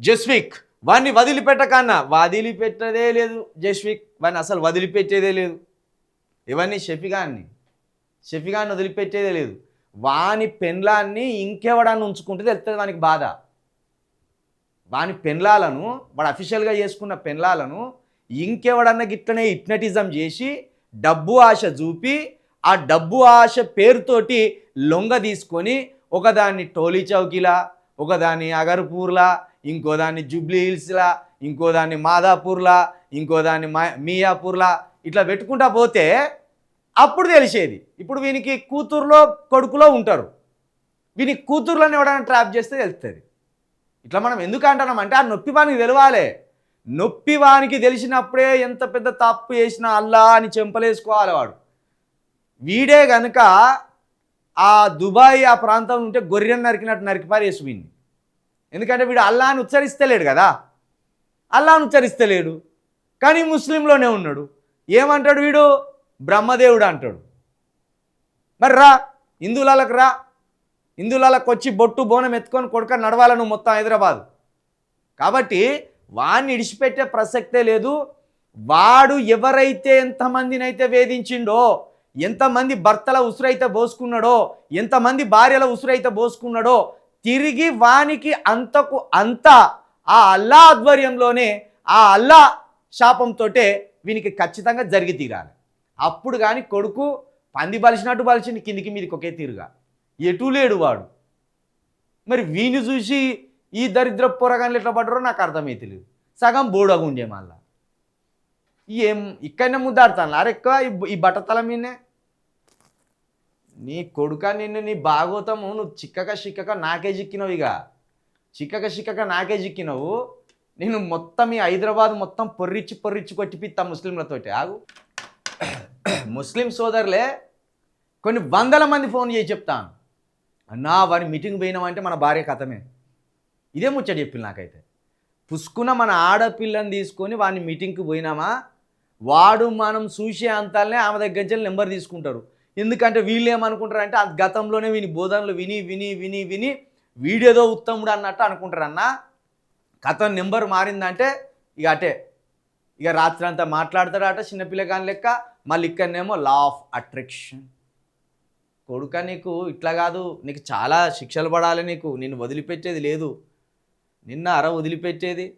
జస్విక్ వాడిని వదిలిపెట్టకన్నా. వదిలిపెట్టదే లేదు జస్విక్ వాడిని అసలు వదిలిపెట్టేదే లేదు. ఇవన్నీ షఫిగాన్ని. షఫిగాన్ని వదిలిపెట్టేదే లేదు. వాని పెన్లాన్ని ఇంకెవడాన్ని ఉంచుకుంటే తెలుస్తుంది వానికి బాధ. వాని పెన్లాలను వాడు అఫీషియల్గా చేసుకున్న పెన్లాలను ఇంకెవడన్నా గిట్లనే హిప్నటిజం చేసి డబ్బు ఆశ చూపి ఆ డబ్బు ఆశ పేరుతోటి లొంగ తీసుకొని ఒకదాన్ని టోలీ చౌకీలా ఒకదాన్ని అగర్పూర్లా ఇంకో దాన్ని జూబ్లీ హిల్స్లా ఇంకో దాన్ని మాదాపూర్లా ఇంకో దాన్ని మియాపూర్లా ఇట్లా పెట్టుకుంటా పోతే అప్పుడు తెలిసేది. ఇప్పుడు వీనికి కూతురులో కొడుకులో ఉంటారు. వీని కూతుర్లను ఎవడైనా ట్రాప్ చేస్తే తెలుస్తుంది ఇట్లా మనం ఎందుకు అంటున్నాం అంటే ఆ నొప్పి వానికి తెలవాలి. నొప్పి వానికి తెలిసినప్పుడే ఎంత పెద్ద తప్పు చేసినా అల్లా అని చెంపలేసుకోవాలి వాడు. వీడే గనుక ఆ దుబాయ్ ఆ ప్రాంతం ఉంటే గొర్రెను నరికినట్టు నరికిపారేసి వీడిని ఎందుకంటే వీడు అల్లా అని ఉచ్చరిస్తలేడు కదా. అల్లా అని ఉచ్చరిస్తలేడు. కానీ ముస్లింలోనే ఉన్నాడు. ఏమంటాడు వీడు? బ్రహ్మదేవుడు అంటాడు. మరి రా హిందువులకు రా. హిందువులకు వచ్చి బొట్టు బోనం ఎత్తుకొని కొడుక నడవాలను మొత్తం హైదరాబాద్? కాబట్టి వాడిని ఇడిచిపెట్టే ప్రసక్తే లేదు. వాడు ఎవరైతే ఎంతమందినైతే వేధించిండో ఎంతమంది భర్తల ఉసురైతే పోసుకున్నాడో ఎంతమంది భార్యల ఉసురైతే పోసుకున్నాడో తిరిగి వానికి అంతకు అంత ఆ అల్లా ఆధ్వర్యంలోనే ఆ అల్లా శాపంతోటే వీనికి ఖచ్చితంగా జరిగి తీరాలి. అప్పుడు కానీ కొడుకు పంది బలిసినట్టు బలిచింది కిందికి మీదకి ఒకే తీరుగా. ఎటు లేడు వాడు. మరి వీని చూసి ఈ దరిద్ర పొరగాన్లు ఎట్లా పడ్డారో నాకు అర్థమైతలేదు. సగం బోడగా ఉండే మళ్ళా. ఏం ఇక్కడనే ముద్దాడుతాను అరెక్కువ ఎక్కువ ఈ ఈ బట్టతల మీదనే నీ కొడుక నిన్ను నీ భాగోతము నువ్వు చిక్కక చిక్కక నాకే చిక్కినవు ఇక. చిక్కక చిక్కక నాకే చిక్కినవు. నేను మొత్తం ఈ హైదరాబాద్ మొత్తం పొర్రిచ్చి పొర్రిచ్చి కొట్టిపిత్తా ముస్లింలతోటి. ఆగు. ముస్లిం సోదరులే కొన్ని వందల మంది ఫోన్ చేసి చెప్తాను. అన్నా వాడి మీటింగ్ పోయినామంటే మన భార్య కథమే. ఇదే ముచ్చట చెప్పింది నాకైతే. పుసుకున్న మన ఆడపిల్లని తీసుకొని వాడిని మీటింగ్కి పోయినామా? వాడు మనం చూసే అంతాలనే ఆమె దగ్గర నుంచి నెంబర్ తీసుకుంటారు. ఎందుకంటే వీళ్ళు ఏమనుకుంటారు అంటే ఆ గతంలోనే విని బోధనలు విని విని విని విని వీడేదో ఉత్తముడు అన్నట్టు అనుకుంటారు అన్న. కథ నెంబర్ మారిందంటే ఇక అటే. ఇక రాత్రి అంతా మాట్లాడతాడట చిన్నపిల్లగాని లెక్క. మళ్ళీ ఇక్కడనేమో లా ఆఫ్ అట్రాక్షన్ కొడుక నీకు ఇట్లా కాదు. నీకు చాలా శిక్షలు పడాలి నీకు. నిన్ను వదిలిపెట్టేది లేదు. నిన్న అర వదిలిపెట్టేది